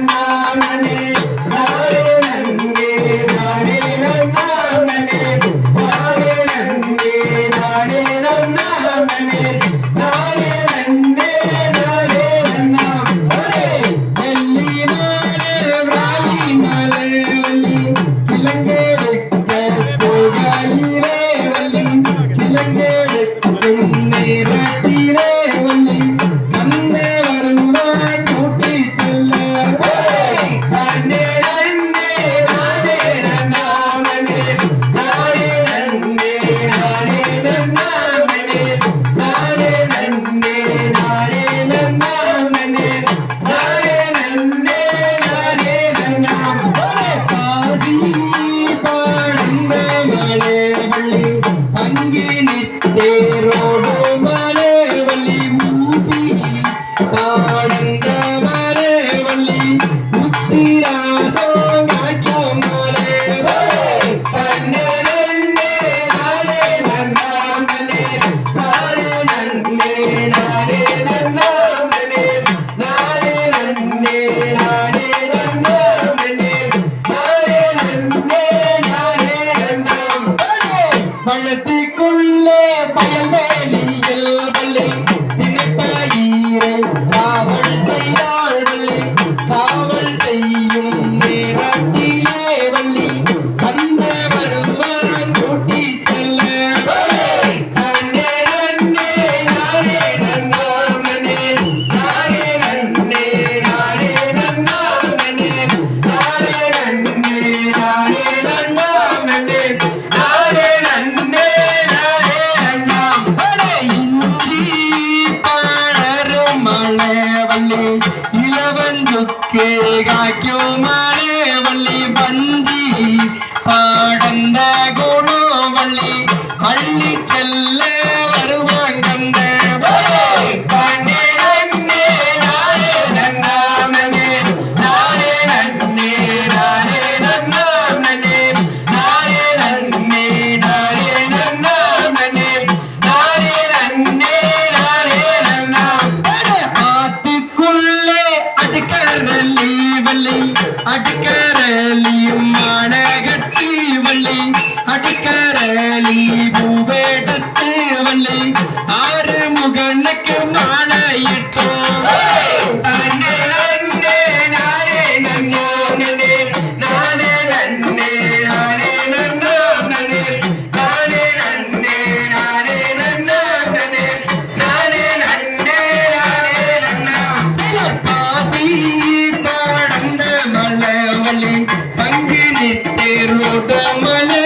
கண்ணாடனே பழத்திற்குள்ளே பயல்வேலியில் വള്ളി ഇളവൻ ചുക്കേ കായ്ക്കുമാണേ വള്ളി വഞ്ചി. പാടണ്ട வள்ளி அடிக்கரளி பூவேடத்தே வள்ளி. ஆறு முகனுக்கு மாலையிட்டோம். மன